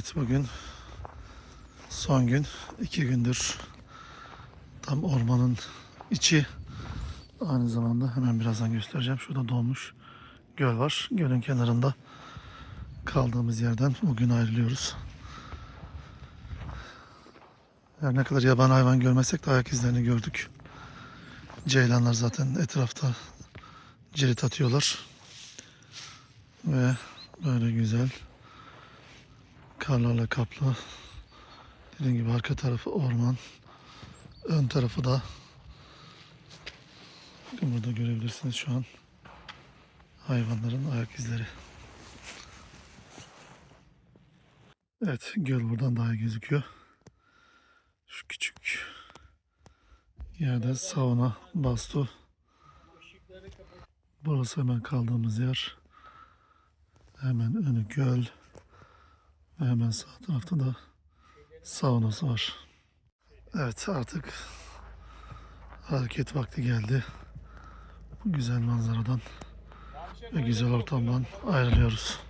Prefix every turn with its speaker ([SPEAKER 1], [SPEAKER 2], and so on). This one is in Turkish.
[SPEAKER 1] Evet bugün son gün. iki gündür tam ormanın içi. Aynı zamanda hemen birazdan göstereceğim. Şurada dolmuş göl var. Gölün kenarında kaldığımız yerden bugün ayrılıyoruz. Her ne kadar yaban hayvan görmesek de ayak izlerini gördük. Ceylanlar zaten etrafta cirit atıyorlar. Ve böyle güzel karlarla kaplı. Dediğim gibi arka tarafı orman. Ön tarafı da bakın burada görebilirsiniz şu an hayvanların ayak izleri. Evet göl buradan daha gözüküyor. Şu küçük yerde sauna bastu. Burası hemen kaldığımız yer. Hemen önü göl. Hemen sağ tarafta da saunası var. Evet artık hareket vakti geldi. Bu güzel manzaradan ve güzel ortamdan ayrılıyoruz.